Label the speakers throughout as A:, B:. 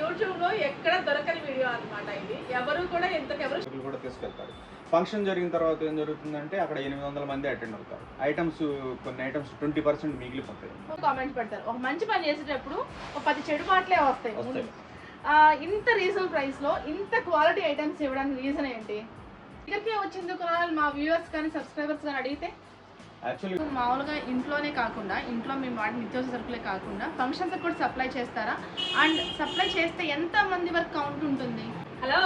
A: యూట్యూబ్లో ఎక్కడ దొరకని వీడియో అన్నమాట ఇది. ఎవరు కూడా ఎంతకెవరు
B: కూడా తీసుకెళ్తారు. ఫంక్షన్ జరిగిన తర్వాత ఏం జరుగుతుందంటే అక్కడ ఎనిమిది వందల మంది అటెండ్ అవుతారు. ఐటమ్స్ కొన్ని ఐటమ్స్ ట్వంటీ పర్సెంట్ మిగిలిపోతాయి.
A: కామెంట్స్ పెడతారు. ఒక మంచి పని చేసేటప్పుడు ఒక పది చెడు మాటలే వస్తాయి.
B: వస్తాయి.
A: ఇంత రీజనబుల్ ప్రైస్లో ఇంత క్వాలిటీ ఐటమ్స్ ఇవ్వడానికి రీజన్ ఏంటి? ఇక్కడికే వచ్చింది కొనాలని మా వ్యూవర్స్ కానీ సబ్స్క్రైబర్స్ కానీ అడిగితే మామూలుగా ఇంట్లోనే కాకుండా ఇంట్లో మేము వాడి నిత్యావసర సరుకులే కాకుండా ఫంక్షన్స్ కూడా సప్లై చేస్తారా? అండ్ సప్లై చేస్తే ఎంత మంది వరకు కౌంట్ ఉంటుంది? హలో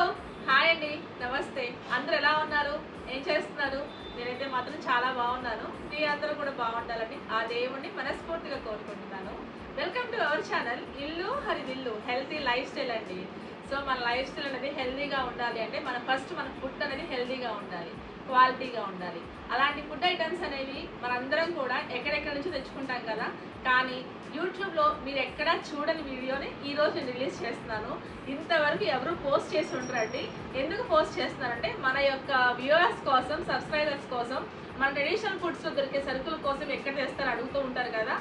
A: హాయ్ అండి నమస్తే. అందరూ ఎలా ఉన్నారు? ఏం చేస్తున్నారు? నేనైతే మాత్రం చాలా బాగున్నాను. మీ అందరూ కూడా బాగుండాలని ఆ దేవుణ్ణి మనస్ఫూర్తిగా కోరుకుంటున్నాను. వెల్కమ్ టు అవర్ ఛానల్ ఇల్లు హరిదిల్లు హెల్తీ లైఫ్ స్టైల్ అండి. సో మన లైఫ్ స్టైల్ అనేది హెల్తీగా ఉండాలి అంటే మన ఫస్ట్ మన ఫుడ్ అనేది హెల్తీగా ఉండాలి. క్వాలిటీగా ఉండాలి. అలాంటి ఫుడ్ ఐటమ్స్ అనేవి మనందరం కూడా ఎక్కడెక్కడ నుంచి తెచ్చుకుంటాం కదా? కానీ యూట్యూబ్లో మీరు ఎక్కడా చూడని వీడియోని ఈరోజు నేను రిలీజ్ చేస్తున్నాను. ఇంతవరకు ఎవరు పోస్ట్ చేసి ఉంటారండి ఎందుకు పోస్ట్ చేస్తున్నారంటే మన యొక్క వ్యూవర్స్ కోసం సబ్స్క్రైబర్స్ కోసం మన ట్రెడిషనల్ ఫుడ్స్లో దొరికే సరుకుల కోసం ఎక్కడ చేస్తారు అడుగుతూ ఉంటారు కదా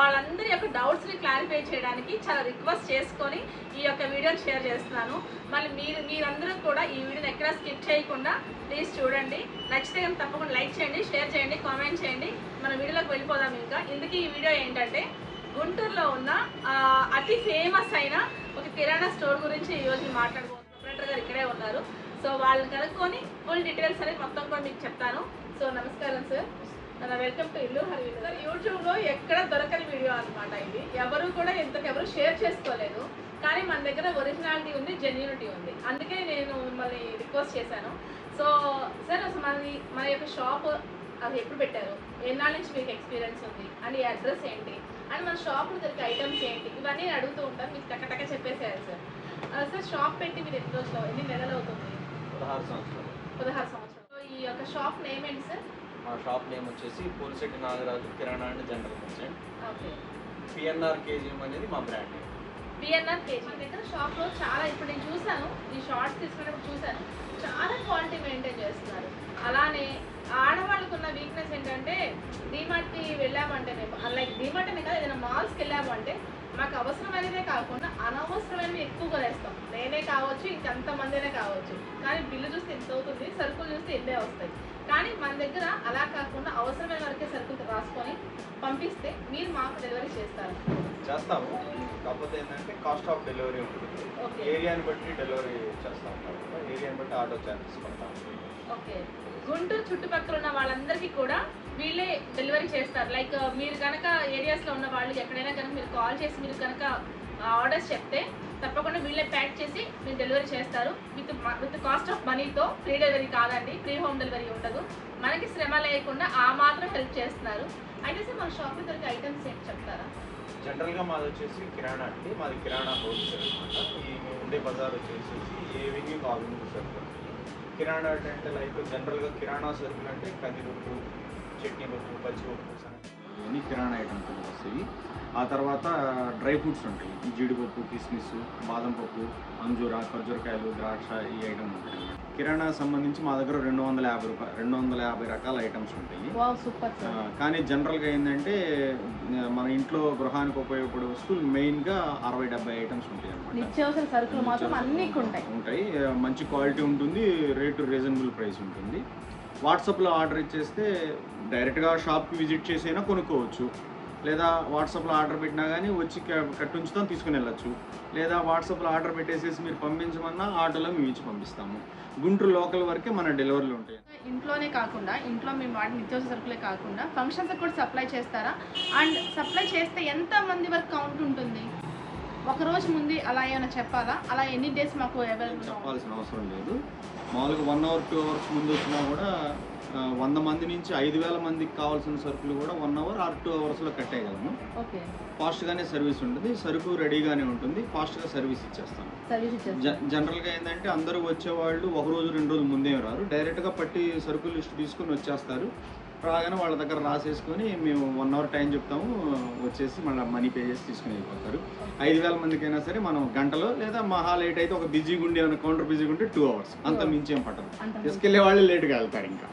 A: వాళ్ళందరి యొక్క డౌట్స్ని క్లారిఫై చేయడానికి చాలా రిక్వెస్ట్ చేసుకొని ఈ యొక్క వీడియోని షేర్ చేస్తున్నాను. మళ్ళీ మీరు మీరందరూ కూడా ఈ వీడియోని ఎక్కడా స్కిప్ చేయకుండా ప్లీజ్ చూడండి. నచ్చితే కనుక తప్పకుండా లైక్ చేయండి షేర్ చేయండి కామెంట్ చేయండి. మన వీడియోలోకి వెళ్ళిపోదాం ఇంకా. ఇందుకు ఈ వీడియో ఏంటంటే గుంటూరులో ఉన్న అతి ఫేమస్ అయిన ఒక కిరాణా స్టోర్ గురించి ఈరోజు రోజు గారు ఇక్కడే ఉన్నారు. సో వాళ్ళని కనుక్కొని ఫుల్ డీటెయిల్స్ అనేది మొత్తం కూడా మీకు చెప్తాను. సో నమస్కారం సార్. నా వెల్కమ్ టు ఇల్లు హరి సార్ యూట్యూబ్లో ఎక్కడ దొరకని వీడియో అన్నమాట ఇది. ఎవరు కూడా ఇంతకెవరు షేర్ చేసుకోలేదు. కానీ మన దగ్గర ఒరిజినాలిటీ ఉంది జెన్యూనిటీ ఉంది. అందుకే నేను మిమ్మల్ని రిక్వెస్ట్ చేశాను. సో సార్ అసలు మనది మన యొక్క షాప్ అది ఎప్పుడు పెట్టారు? ఎన్నాళ్ళ నుంచి మీకు ఎక్స్పీరియన్స్ ఉంది? అండ్ అడ్రస్ ఏంటి? అండ్ మన షాప్లో దొరికే ఐటమ్స్ ఏంటి? ఇవన్నీ నేను అడుగుతూ ఉంటాను. మీకు టక్క టక్క చెప్పేసేయాలి సార్. సార్ షాప్ పెట్టి మీరు ఎన్ని రోజులు ఎన్ని నెలలు అవుతుంది?
B: పదహారు సంవత్సరాలు.
A: పదహారు సంవత్సరాలు. ఈ యొక్క షాప్ నేమ్ ఏంటి సార్?
B: మా షాప్ నేమ్ వచ్చేసి Polisetti Nagaraju kirana and general merchant
A: okay.
B: PNR KGM అనేది మా బ్రాండ్ నేమ్.
A: బిఎన్ఆర్ కేజీ మన దగ్గర షాప్లో చాలా ఇప్పుడు నేను చూశాను ఈ షార్ట్స్ తీసుకున్నప్పుడు చూశాను చాలా క్వాలిటీ మెయింటైన్ చేస్తున్నారు. అలానే ఆడవాళ్ళకు ఉన్న వీక్నెస్ ఏంటంటే డీమార్ట్కి వెళ్ళామంటే లైక్ డీమార్ట్ అనే కాదు ఏదైనా మాల్స్కి వెళ్ళామంటే మాకు అవసరమైనదే కాకుండా అనవసరమైనవి ఎక్కువగా వేస్తాం నేనే కావచ్చు ఇంకెంతమందినే కావచ్చు కానీ బిల్లు చూస్తే ఎంత అవుతుంది సరుకులు చూస్తే ఎంతే వస్తాయి కానీ మన దగ్గర అలా కాకుండా అవసరమైన వరకే సరుకులు రాసుకొని పంపిస్తే మీరు మాకు డెలివరీ చేస్తారు.
B: చేస్తాము. కాకపోతే ఏంటంటే కాస్ట్ ఆఫ్ డెలివరీ ఉంటుంది.
A: ఓకే.
B: ఏరియాని బట్టి డెలివరీ చేస్తాం ఏరియాని బట్టి ఆటో ఛార్జెస్
A: ఓకే. గుంటూరు చుట్టుపక్కల ఉన్న వాళ్ళందరికీ కూడా వీళ్ళే డెలివరీ చేస్తారు. లైక్ మీరు కనుక ఏరియాస్లో ఉన్న వాళ్ళు ఎక్కడైనా కనుక మీరు కాల్ చేసి మీరు కనుక ఆర్డర్స్ చెప్తే తప్పకుండా వీళ్ళే ప్యాక్ చేసి మీరు డెలివరీ చేస్తారు. విత్ విత్ కాస్ట్ ఆఫ్ మనీతో ఫ్రీ డెలివరీ కాదండి. ఫ్రీ హోమ్ డెలివరీ ఉండదు. మనకి శ్రమ లేకుండా ఆ మాత్రం హెల్ప్ చేస్తున్నారు. అయితే సార్ మన షాప్లో దొరికే ఐటమ్స్ ఏంటి చెప్తారా?
B: జనరల్గా మాది వచ్చేసి కిరాణా అండి. మాది కిరాణా హోల్సేల్ అనమాట ఈ మేము ఉండే బజార్ వచ్చేసి ఏవింగ్ కావింగ్ సరుకులు కిరాణా అంటే లైక్ జనరల్గా కిరాణా సరుకులు అంటే కందిపప్పు చట్నీ పప్పు పచ్చిపప్పు ఇవన్నీ కిరాణా ఐటమ్స్ వస్తాయి. ఆ తర్వాత డ్రై ఫ్రూట్స్ ఉంటాయి. జీడిపప్పు కిస్మిస్ బాదం పప్పు అంజూరా ఖర్జూరకాయలు ద్రాక్ష ఈ ఐటమ్ ఉంటాయి. కిరాణా సంబంధించి మా దగ్గర రెండు వందల యాభై రూపాయలు రెండు వందల యాభై రకాల ఐటమ్స్ ఉంటాయి. కానీ జనరల్గా ఏంటంటే మన ఇంట్లో గృహానికి ఉపయోగపడే వస్తువులు మెయిన్గా అరవై డెబ్బై ఐటమ్స్ ఉంటాయి అన్నమాట.
A: నిత్యావసర సరుకులు మాత్రం అన్నీ ఉంటాయి.
B: ఉంటాయి మంచి క్వాలిటీ ఉంటుంది రేటు రీజనబుల్ ప్రైస్ ఉంటుంది. వాట్సాప్లో ఆర్డర్ ఇచ్చేస్తే డైరెక్ట్గా షాప్కి విజిట్ చేసైనా కొనుక్కోవచ్చు. లేదా వాట్సాప్లో ఆర్డర్ పెట్టినా కానీ వచ్చి కట్టుంచుతాం తీసుకుని వెళ్ళచ్చు. లేదా వాట్సాప్లో ఆర్డర్ పెట్టేసేసి మీరు పంపించమన్నా ఆటోలో మేము ఇచ్చి పంపిస్తాము. గుంటూరు లోకల్ వరకే మన డెలివరీలు ఉంటాయి.
A: ఇంట్లోనే కాకుండా ఇంట్లో మేము వాడి నిత్యావసర సరుకులే కాకుండా ఫంక్షన్స్ కూడా సప్లై చేస్తారా? అండ్ సప్లై చేస్తే ఎంత మంది వరకు కౌంట్ ఉంటుంది? ఒక రోజు ముందు అలా ఏమైనా చెప్పాలా? అలా ఎన్ని డేస్ మాకు అవైలబుల్
B: చెప్పాల్సిన అవసరం లేదు. మామూలుగా వన్ అవర్ టూ అవర్స్ ముందు వచ్చినా కూడా వంద మంది నుంచి ఐదు వేల మందికి కావాల్సిన సరుకులు కూడా వన్ అవర్ ఆర్ టూ అవర్స్లో కట్టేయగలము ఫాస్ట్గానే సర్వీస్ ఉంటుంది. సరుకు రెడీగానే ఉంటుంది. ఫాస్ట్గా సర్వీస్ ఇచ్చేస్తాం
A: సర్వీస్ ఇచ్చేస్తాం
B: జ- జనరల్గా ఏంటంటే అందరూ వచ్చేవాళ్ళు ఒక రోజు రెండు రోజులు ముందే రారు. డైరెక్ట్గా పట్టి సరుకులు లిస్ట్ తీసుకొని వచ్చేస్తారు. రాగానే వాళ్ళ దగ్గర రాసేసుకొని మేము వన్ అవర్ టైం చెప్తాము. వచ్చేసి మళ్ళీ మనీ పే చేసి తీసుకుని వెళ్ళిపోతారు. ఐదు వేల మందికైనా సరే మనం గంటలో లేదా మహా లేట్ అయితే ఒక బిజీగా ఉండి కౌంటర్ బిజీగా ఉంటే టూ అవర్స్ అంత మించి ఏం పట్టదు. తీసుకెళ్ళే వాళ్ళు లేట్గా వెళ్తారు ఇంకా.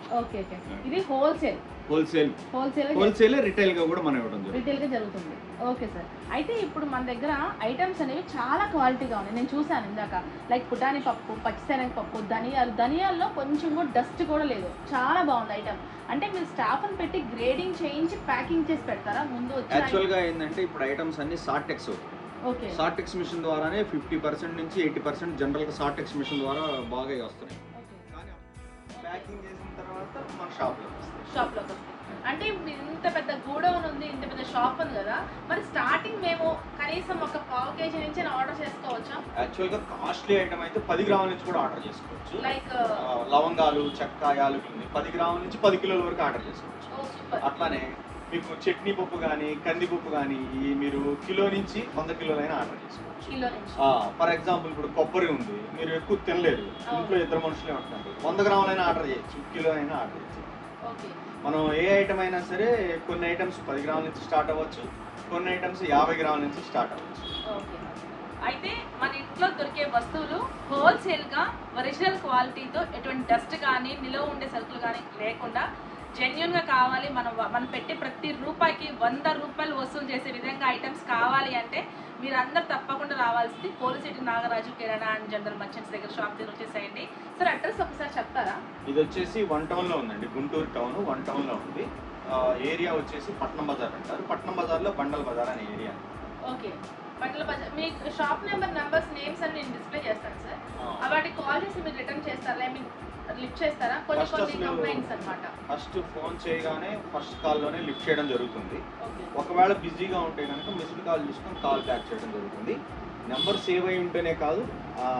A: ఇది హోల్సేల్
B: హోల్సేల్
A: హోల్సేల్
B: హోల్సేల్ రిటైల్గా కూడా మనం ఇవ్వడం
A: రిటైల్గా జరుగుతుంది. Okay sir. అయితే ఇప్పుడు మన దగ్గర ఐటమ్స్ అనేవి చాలా క్వాలిటీగా ఉన్నాయి. నేను చూశాను ఇందాక. లైక్ పుటాని పప్పు పచ్చిశనగ పప్పు ధనియాలు. ధనియాల్లో కొంచెం కూడా డస్ట్ కూడా లేదు. చాలా బాగుంది ఐటమ్ అంటే మీరు స్టాఫ్ని పెట్టి గ్రేడింగ్ చేయించి ప్యాకింగ్ చేసి పెడతారా? ముందు
C: యాక్చువల్గా ఏంటంటే ఇప్పుడు ఐటమ్స్ అన్ని సార్టెక్స్
A: ఓకే.
C: సార్టెక్స్ మిషన్ ద్వారానే ఫిఫ్టీ పర్సెంట్ నుంచి ఎయిటీ పర్సెంట్ జనరల్గా సార్టెక్స్ మిషన్ ద్వారా బాగా వస్తున్నాయి.
B: ప్యాకింగ్ చేసిన తర్వాత మన షాప్లో వస్తాయి.
A: షాప్లోకి వస్తాయి. అంటే ఇంత పెద్ద గూడౌన్ ఉంది ఇంత పెద్ద షాప్ ఉంది కదా మరి స్టార్టింగ్ మేము కనీసం ఒక పావు కేజీ నుంచి ఆర్డర్ చేసుకోవచ్చా?
B: యాక్చువల్గా కాస్ట్లీ ఐటమ్ అయితే పది గ్రాముల నుంచి కూడా ఆర్డర్ చేసుకోవచ్చు.
A: లైక్
B: లవంగాలు చెక్క యాలకులు పది గ్రాముల నుంచి పది కిలోల వరకు ఆర్డర్ చేసుకోవచ్చు. అట్లానే మీకు చట్నీ పప్పు కానీ కందిపప్పు కానీ మీరు కిలో నుంచి వంద కిలోలైనా ఆర్డర్ చేసుకోవచ్చు. ఫర్ ఎగ్జాంపుల్ ఇప్పుడు కొబ్బరి ఉంది మీరు ఎక్కువ తినలేరు
A: అవును.
B: ఇంట్లో ఇద్దరు మనుషులే ఉంటున్నారు. వంద గ్రాములైనా ఆర్డర్ చేయొచ్చు కిలో అయినా ఆర్డర్ చేయొచ్చు.
A: ఓకే.
B: మనం ఏ ఐటమ్ అయినా సరే కొన్ని ఐటమ్స్ పది గ్రాముల నుంచి స్టార్ట్ అవ్వచ్చు కొన్ని ఐటమ్స్ యాభై గ్రాముల నుంచి స్టార్ట్ అవ్వచ్చు.
A: ఓకే. అయితే మన ఇంట్లో దొరికే వస్తువులు హోల్సేల్గా ఒరిజినల్ క్వాలిటీతో ఎటువంటి డస్ట్ కానీ నిలువ ఉండే సరుకులు కానీ లేకుండా జెన్యున్గా కావాలి మనం మనం పెట్టే ప్రతి రూపాయికి వంద రూపాయలు వసూలు చేసే విధంగా ఐటమ్స్ కావాలి అంటే మీరందరూ తప్పకుండా రావాల్సింది Polisetti Nagaraju kirana and general merchants దగ్గర షాప్ దగ్గర వచ్చేసేయండి. సార్ అడ్రస్ ఒకసారి చెప్తారా?
B: ఇది వచ్చేసి వన్ టౌన్లో ఉందండి గుంటూరు టౌన్ వన్ టౌన్లో ఉంది. ఏరియా వచ్చేసి పట్నం బజార్ అంటారు. పట్నం బజార్లో బండల్ బజార్ అనే ఏరియా.
A: ఓకే. బట్టల బజార్ మీ షాప్ నెంబర్ నెంబర్స్ నేమ్స్ అని నేను డిస్ప్లే చేస్తాను సార్. వాటికి కాల్ చేసి మీరు రిటర్న్ చేస్తారా? ఐ మీన్ లిఫ్ట్ చేస్తారా? కొన్ని కొన్ని కంప్లైంట్స్ అన్నమాట.
B: ఫస్ట్ ఫోన్ చేయగానే ఫస్ట్ కాల్లోనే లిఫ్ట్ చేయడం జరుగుతుంది. ఒకవేళ బిజీగా ఉంటే కనుక మిస్డ్ కాల్ తీసుకొని కాల్ బ్యాక్ చేయడం జరుగుతుంది. నెంబర్ సేవ్ అయి ఉంటేనే కాదు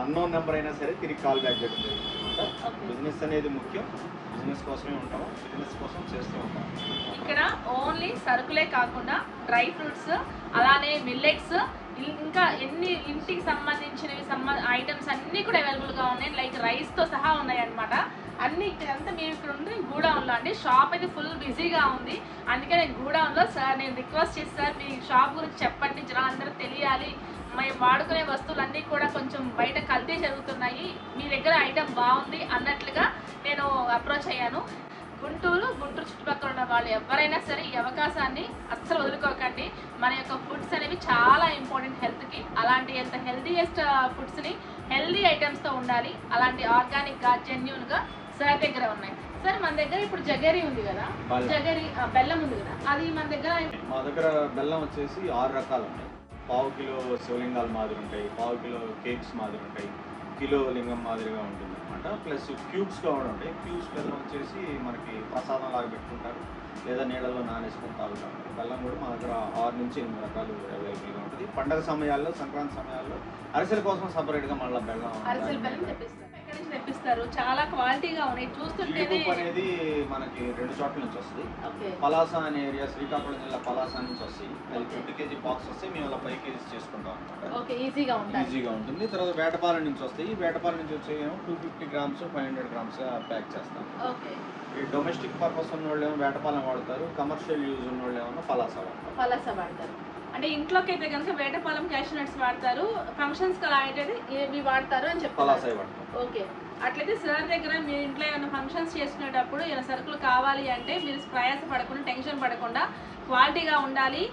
B: అన్నోన్ నెంబర్ అయినా సరే తిరిగి కాల్ బ్యాక్ చేయడం జరుగుతుంది. బిజినెస్ అనేది ముఖ్యం. బిజినెస్ కోసమే ఉంటాము బిజినెస్ కోసం చేస్తూ ఉంటాం.
A: ఇక్కడ ఓన్లీ సరుకులే కాకుండా డ్రై ఫ్రూట్స్ అలానే మిల్లెట్స్ ఇంకా ఎన్ని ఇంటికి సంబంధించినవి సంబ ఐటమ్స్ అన్నీ కూడా అవైలబుల్గా ఉన్నాయి. లైక్ రైస్తో సహా ఉన్నాయి అనమాట అన్ని ఇక్కడంతా మేము ఇక్కడ ఉంది గూడౌన్లో అండి. షాప్ అయితే ఫుల్ బిజీగా ఉంది. అందుకే నేను గూడౌన్లో సార్ నేను రిక్వెస్ట్ చేసి సార్ మీ షాప్ గురించి చెప్పండి. జనం అందరూ తెలియాలి. మేము వాడుకునే వస్తువులన్నీ కూడా కొంచెం బయట కల్తీ జరుగుతున్నాయి. మీ దగ్గర ఐటమ్ బాగుంది అన్నట్లుగా నేను అప్రోచ్ అయ్యాను. గుంటూరు గుంటూరు చుట్టుపక్కల ఉన్న వాళ్ళు ఎవరైనా సరే ఈ అవకాశాన్ని అస్సలు వదులుకోకండి. మన యొక్క ఫుడ్స్ అనేవి చాలా ఇంపార్టెంట్ హెల్త్కి. అలాంటి ఎంత హెల్తీయెస్ట్ ఫుడ్స్ని హెల్దీ ఐటమ్స్తో ఉండాలి. అలాంటి ఆర్గానిక్గా జెన్యున్గా సార్ దగ్గర ఉన్నాయి. సార్ మన దగ్గర ఇప్పుడు జగరి ఉంది కదా. జగరి బెల్లం ఉంది కదా? అది మన దగ్గర
B: మా దగ్గర బెల్లం వచ్చేసి ఆరు రకాలు ఉంటాయి పావు కిలో శివలింగాలు మాదిరి ఉంటాయి పావు కిలో కేక్స్ మాదిరి ఉంటాయి కిలో లింగం మాదిరిగా ఉంటుంది అనమాట ప్లస్ క్యూబ్స్ కూడా ఉంటాయి. క్యూబ్స్ బెల్లం వచ్చేసి మనకి ప్రసాదం లాగా పెట్టుకుంటారు. లేదా నీళ్ళలో నానేసుకొని తాగుతారు బెల్లం కూడా మా దగ్గర ఆరు నుంచి ఎనిమిది రకాలు అవైలబుల్గా ఉంటుంది. పండగ సమయాల్లో సంక్రాంతి సమయాల్లో అరిసెల కోసం సపరేట్గా మళ్ళీ బెల్లం
A: తెప్పిస్తారు చాలా క్వాలిటీగా ఉన్నాయి. చూస్తుంటేనే
B: అనేది మనకి రెండు చోట్ల నుంచి వస్తుంది. పలాస అనే ఏరియా శ్రీకాకుళం జిల్లా పలాస నుంచి వస్తాయి అది ట్వంటీ కేజీ బాక్స్ వస్తే మేము అలా ఫైవ్ కేజీస్ చేసుకుంటాం అనమాట
A: ఓకే ఈజీగా ఉంటాయి
B: ఈజీగా ఉంటుంది. తర్వాత వేటపాలెం నుంచి వస్తాయి వేటపాలెం నుంచి వచ్చేమో two fifty grams five hundred grams pack చేస్తాం.
A: ఓకే.
B: ఈ డొమెస్టిక్ పర్పస్ ఉన్న వాళ్ళు ఏమో వేటపాలెం వాడతారు. కమర్షియల్ యూజ్ ఉన్న వాళ్ళు ఏమో పలాస వాడతారు.
A: పలాస వాడతారు. అంటే ఇంట్లోకి అయితే కనుక వేటపాలెం క్యాష్ నట్స్ వాడతారు. ఫంక్షన్స్ అలా అయితే ఇవి వాడతారు అని
B: వాడతాం.
A: ఓకే. అట్లయితే సార్ దగ్గర మీ ఇంట్లో ఏమైనా ఫంక్షన్స్ చేసుకునేటప్పుడు ఏమైనా సరుకులు కావాలి అంటే మీరు ప్రయాస పడకుండా టెన్షన్ పడకుండా క్వాలిటీగా ఉండాలి.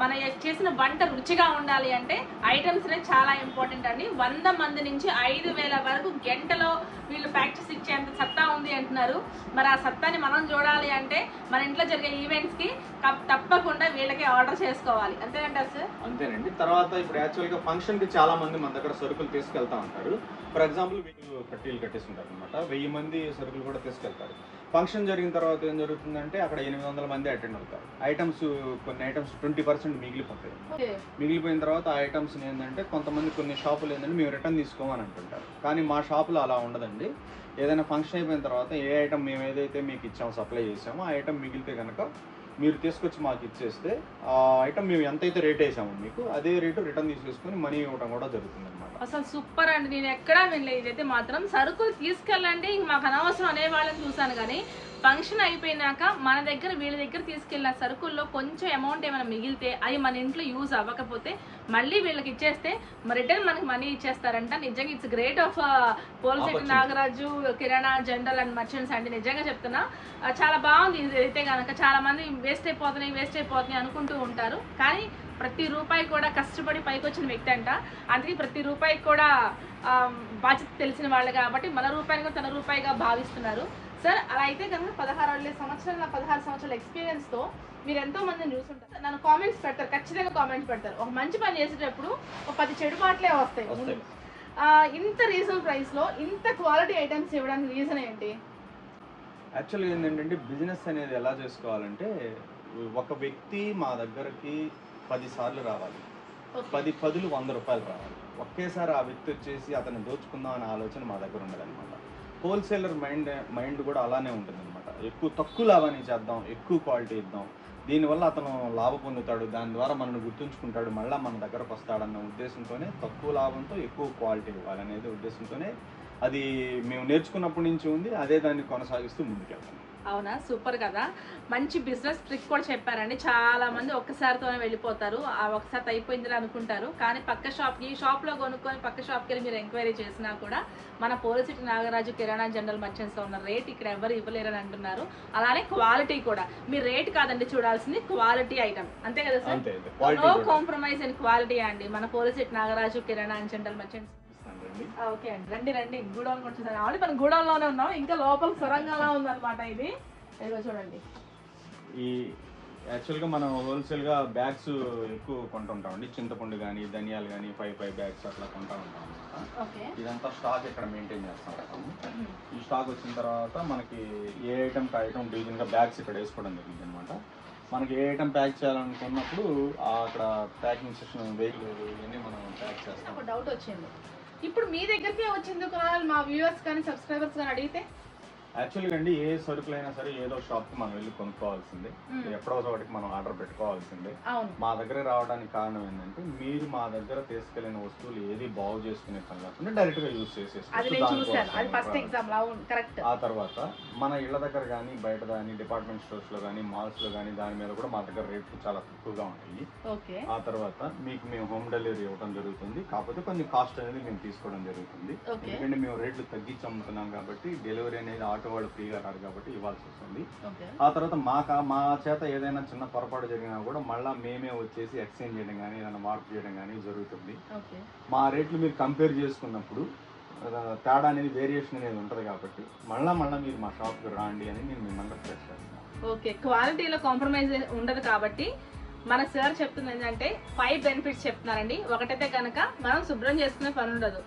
A: మన చేసిన వంట రుచిగా ఉండాలి అంటే ఐటమ్స్ అనేది చాలా ఇంపార్టెంట్ అండి. వంద మంది నుంచి ఐదు వేల వరకు గంటలో వీళ్ళు ప్రాక్టీస్ ఇచ్చేంత సత్తా ఉంది అంటున్నారు. మరి ఆ సత్తాని మనం చూడాలి అంటే మన ఇంట్లో జరిగే ఈవెంట్స్కి తప్పకుండా వీళ్ళకి ఆర్డర్ చేసుకోవాలి. అంతేనంటారు సార్?
B: అంతేనండి. తర్వాత ఇప్పుడు యాక్చువల్గా ఫంక్షన్కి చాలా మంది మన దగ్గర సరుకులు తీసుకెళ్తా ఉంటారు. ఫర్ ఎగ్జాంపుల్ వీళ్ళు కట్టీలు ఉంటారు అనమాట వెయ్యి మంది సరుకులు కూడా తీసుకెళ్తారు. ఫంక్షన్ జరిగిన తర్వాత ఏం జరుగుతుందంటే అక్కడ ఎనిమిది వందల మంది అటెండ్ అవుతారు. ఐటమ్స్ కొన్ని ఐటమ్స్ ట్వంటీ పర్సెంట్ మిగిలిపోతాయి. మిగిలిపోయిన తర్వాత ఆ ఐటమ్స్ ఏంటంటే కొంతమంది కొన్ని షాపులు ఏంటంటే మేము రిటర్న్ తీసుకోమని అంటుంటారు. కానీ మా షాపులో అలా ఉండదండి. ఏదైనా ఫంక్షన్ అయిపోయిన తర్వాత ఏ ఐటమ్ మేము ఏదైతే మీకు ఇచ్చామో సప్లై చేసామో ఆ ఐటమ్ మిగిలితే కనుక మీరు తీసుకొచ్చి మాకు ఇచ్చేస్తే ఆ ఐటమ్ మేము ఎంతైతే రేట్ వేసామో మీకు అదే రేటు రిటర్న్ తీసుకొని మనీ ఇవ్వడం కూడా జరుగుతుంది అనమాట
A: అసలు సూపర్ అండి. నేను ఎక్కడా వినలేదు ఇదైతే మాత్రం సరుకులు తీసుకెళ్ళండి. మాకు అనవసరం అనే వాళ్ళని చూసాను కానీ ఫంక్షన్ అయిపోయినాక మన దగ్గర వీళ్ళ దగ్గర తీసుకెళ్ళిన సరుకుల్లో కొంచెం అమౌంట్ ఏమైనా మిగిలితే అవి మన ఇంట్లో యూజ్ అవ్వకపోతే మళ్ళీ వీళ్ళకి ఇచ్చేస్తే రిటర్న్ మనకి మనీ ఇచ్చేస్తారంట. నిజంగా it's great of
B: Opportunity.
A: Nagaraju kirana general and merchants అండి. నిజంగా చెప్తున్నా. చాలా బాగుంది. ఇది అయితే కనుక చాలా మంది వేస్ట్ అయిపోతున్నాయి వేస్ట్ అయిపోతున్నాయి అనుకుంటూ ఉంటారు. కానీ ప్రతి రూపాయి కూడా కష్టపడి పైకి వచ్చిన వ్యక్తి అంట. అందుకే ప్రతి రూపాయికి కూడా బాధ్యత తెలిసిన వాళ్ళు కాబట్టి మన రూపాయిని కూడా తన రూపాయిగా భావిస్తున్నారు. సార్ అలా అయితే కనుక పదహారు సంవత్సరాల పదహారు సంవత్సరాల ఎక్స్పీరియన్స్తో మీరు ఎంతో మందిని చూసుంటారు నన్ను కామెంట్స్ పెడతారు ఖచ్చితంగా కామెంట్స్ పెడతారు. ఒక మంచి పని చేసేటప్పుడు ఒక పది చెడు మాటలే వస్తాయి ఇంత రీజనబుల్ ప్రైస్లో ఇంత క్వాలిటీ ఐటమ్స్ ఇవ్వడానికి రీజన్ ఏంటి?
B: యాక్చువల్గా ఏంటంటే బిజినెస్ అనేది ఎలా చేసుకోవాలంటే ఒక వ్యక్తి మా దగ్గరకి పది సార్లు రావాలి. పది పదులు వంద రూపాయలు రావాలి. ఒకేసారి ఆ వ్యక్తి వచ్చేసి అతను దోచుకుందాం అనే ఆలోచన మా దగ్గర ఉండదన్నమాట. హోల్సేలర్ మైండ్ మైండ్ కూడా అలానే ఉంటుంది అనమాట ఎక్కువ తక్కువ లాభాన్ని చేద్దాం ఎక్కువ క్వాలిటీ ఇద్దాం. దీనివల్ల అతను లాభ పొందుతాడు దాని ద్వారా మనల్ని గుర్తుంచుకుంటాడు మళ్ళీ మన దగ్గరకు వస్తాడన్న ఉద్దేశంతోనే తక్కువ లాభంతో ఎక్కువ క్వాలిటీ ఇవ్వాలనేది ఉద్దేశంతోనే అది మేము నేర్చుకున్నప్పటి నుంచి ఉంది అదే దాన్ని కొనసాగిస్తూ ముందుకెళ్తాం.
A: అవునా? సూపర్ కదా. మంచి బిజినెస్ ట్రిక్ కూడా చెప్పారండి. చాలా మంది ఒక్కసారితోనే వెళ్ళిపోతారు. ఆ ఒకసారి అయిపోయింది అనుకుంటారు. కానీ పక్క షాప్ ఈ షాప్లో కొనుక్కొని పక్క షాప్కి వెళ్ళి మీరు ఎంక్వైరీ చేసినా కూడా మన పోలిసిటీ నాగరాజు కిరాణా జనరల్ మర్చెంట్స్లో ఉన్న రేట్ ఇక్కడ ఎవరు ఇవ్వలేరని అంటున్నారు. అలానే క్వాలిటీ కూడా. మీ రేట్ కాదండి చూడాల్సింది. Quality item. అంతే కదా sir?
B: No
A: compromise in quality అండి మన పోలిసిటీ నాగరాజు కిరాణా జనరల్ మర్చెంట్స్.
B: ఇస్తానండి
A: ఓకే అండి. రండి రండి. గూడౌన్ చూసాను ఆల్రెడీ మనం గూడౌన్లోనే ఉన్నాం. ఇంకా లోపల సొరంగంలా ఉందన్నమాట ఇది. ఇదిగో చూడండి.
B: ఈ యాక్చువల్గా మనం హోల్సేల్గా బ్యాగ్స్ ఎక్కువ కొంటుంటామండి చింతపండు కానీ ధనియాలు కానీ ఫైవ్ ఫైవ్ బ్యాగ్స్ అట్లా కొంటా ఉంటాం ఇదంతా స్టాక్ ఇక్కడ మెయింటైన్ చేస్తాం ఈ స్టాక్ వచ్చిన తర్వాత మనకి ఏ ఐటమ్ ఐటమ్ డివిజన్గా బ్యాగ్స్ ఇక్కడ వేసుకోవడం జరిగింది అనమాట మనకి ఏ ఐటమ్ ప్యాక్ చేయాలనుకున్నప్పుడు అక్కడ ప్యాకింగ్ సెక్షన్ వెహికల్ ఇవన్నీ మనం ప్యాక్ చేస్తాం.
A: డౌట్ వచ్చింది. ఇప్పుడు మీ దగ్గరికే వచ్చింది కొనాలి మా వ్యూవర్స్ కానీ సబ్స్క్రైబర్స్ కానీ అడిగితే
B: యాక్చువల్గా అండి ఏ సరుకులైనా సరే ఏదో షాప్కి మనం వెళ్ళి కొనుక్కోవాల్సిందే. ఎప్పుడో ఒకటికి మనం ఆర్డర్ పెట్టుకోవాల్సిందే. మా దగ్గర రావడానికి కారణం ఏంటంటే మీరు మా దగ్గర తీసుకెళ్ళిన వస్తువులు ఏది బాగు చేసుకునే పని లేకుండా డైరెక్ట్గా యూజ్
A: కరెక్ట్.
B: ఆ తర్వాత మన ఇళ్ళ దగ్గర కానీ బయట కానీ డిపార్ట్మెంట్ స్టోర్స్లో కానీ మాల్స్లో కానీ దాని మీద కూడా మా దగ్గర రేట్లు చాలా తక్కువగా ఉంటాయి. ఆ తర్వాత మీకు మేము హోమ్ డెలివరీ ఇవ్వడం జరుగుతుంది. కాకపోతే కొంచెం కాస్ట్ అనేది మేము తీసుకోవడం జరుగుతుంది. ఎందుకంటే మేము రేట్లు తగ్గించి అమ్ముతున్నాం కాబట్టి డెలివరీ అనేది ఆటో వాళ్ళు ఫ్రీగా రారు కాబట్టి ఇవ్వాల్సి వస్తుంది. ఆ తర్వాత మా కా- మా చేత ఏదైనా చిన్న పొరపాటు జరిగినా కూడా మళ్ళీ మేమే వచ్చేసి ఎక్స్చేంజ్ చేయడం కానీ ఏదైనా మార్పు చేయడం కానీ జరుగుతుంది. మా రేట్లు మీరు కంపేర్ చేసుకున్నప్పుడు తేడా అనేది వేరియేషన్ అనేది ఉంటుంది కాబట్టి మళ్ళీ మళ్ళీ మీరు మా షాప్కి రాండి అని నేను మిమ్మల్ని రిక్వెస్ట్ చేస్తున్నాను.
A: ఓకే. క్వాలిటీలో కాంప్రమైజ్ ఉండదు కాబట్టి మన సార్ చెప్తుంది ఏంటంటే ఫైవ్ బెనిఫిట్స్ చెప్తున్నారండి. ఒకటైతే కనుక మనం శుభ్రం చేసుకునే పని ఉండదు.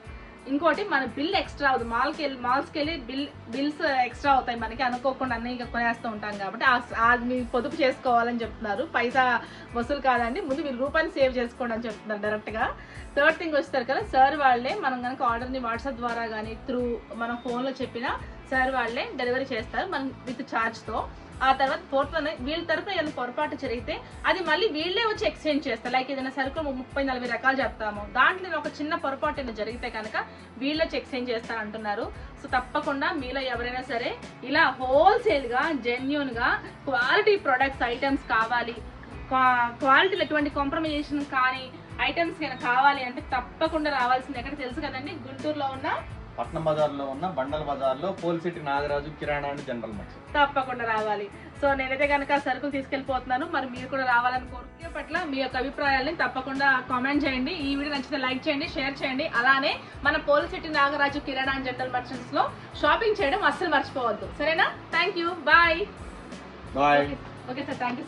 A: ఇంకోటి మన బిల్ ఎక్స్ట్రా అవుతుంది. మాల్కి వెళ్ళి మాల్స్కి వెళ్ళి బిల్ బిల్స్ ఎక్స్ట్రా అవుతాయి మనకి. అనుకోకుండా అన్ని కొనేస్తూ ఉంటాం కాబట్టి ఆ- అది మీరు పొదుపు చేసుకోవాలని చెప్తున్నారు. పైసా వసూలు కాదండి. ముందు మీరు రూపాయలు సేవ్ చేసుకోండి అని చెప్తున్నారు డైరెక్ట్గా థర్డ్ థింగ్ వస్తారు కదా సార్ వాళ్ళే మనం కనుక ఆర్డర్ని వాట్సాప్ ద్వారా కానీ త్రూ మన ఫోన్లో చెప్పినా సార్ వాళ్ళే డెలివరీ చేస్తారు. మనం విత్ ఛార్జ్తో ఆ తర్వాత ఫోర్త్ వన్ వీళ్ళ తరపున ఏదైనా పొరపాటు జరిగితే అది మళ్ళీ వీళ్ళే వచ్చి ఎక్స్చేంజ్ చేస్తారు. లైక్ ఏదైనా సరుకులు ముప్పై నలభై రకాలు చెప్తాము. దాంట్లో ఒక చిన్న పొరపాటు ఏమైనా జరిగితే కనుక వీళ్ళు వచ్చి ఎక్స్చేంజ్ చేస్తారంటున్నారు సో తప్పకుండా మీలో ఎవరైనా సరే ఇలా హోల్సేల్గా జెన్యున్గా క్వాలిటీ ప్రొడక్ట్స్ ఐటమ్స్ కావాలి. క్వాలిటీలో ఎటువంటి కాంప్రమైజేషన్ కానీ ఐటమ్స్ కానీ కావాలి అంటే తప్పకుండా రావాల్సింది ఎక్కడ తెలుసు కదండి? గుంటూరులో ఉన్న
B: పట్నం బజార్లో ఉన్న బండల బజార్లో Polisetti Nagaraju kirana and general merchant
A: తప్పకుండా రావాలి. సో నేనైతే కనుక సరుకులు తీసుకెళ్ళిపోతున్నాను. మరి మీరు కూడా రావాలని కోరుకునే పట్ల మీ యొక్క అభిప్రాయాల్ని తప్పకుండా కామెంట్ చేయండి. ఈ వీడియో నచ్చితే లైక్ చేయండి షేర్ చేయండి. అలానే మన పోలిసిటీ నాగరాజు కిరాణా అండ్ జనరల్ మర్చెంట్స్లో షాపింగ్ చేయడం అస్సలు మర్చిపోవద్దు. సరేనా? Thank you bye
B: bye
A: okay sir thank you